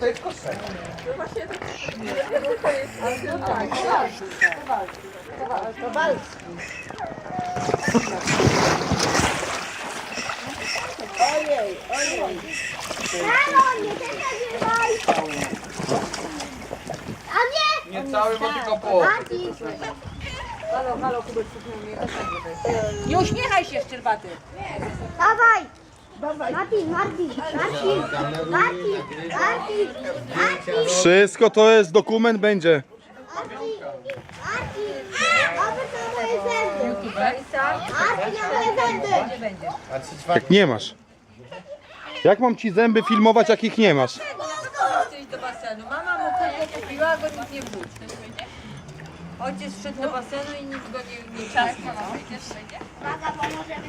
To jest kostek. Mamo, nie ten nagrywaj! A nie! Nie cały, bo tylko połowę. Mati! Nie uśmiechaj się, szczerbaty. Dawaj! Martin, Martin, Martin, Martin, Martin, Martin, Wszystko to jest, dokument będzie. Jak nie masz. Jak mam ci zęby filmować, jak ich nie masz? Chcesz do basenu. Mama mu kółko kupiła, go nikt nie wróci. Ojciec wszedł do basenu i nikt go nie, nie czasnął. Mama pomoże mi.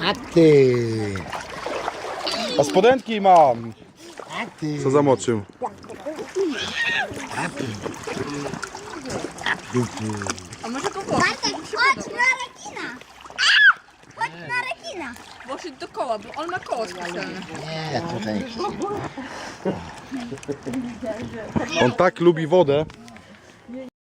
A ty, A spodenki mam. a ty. Co zamoczył? Bartek, chodź na rekina. Chodź na rekina. Poszedł do koła, bo on ma koło specjalne. Nie, tutaj. On tak lubi wodę.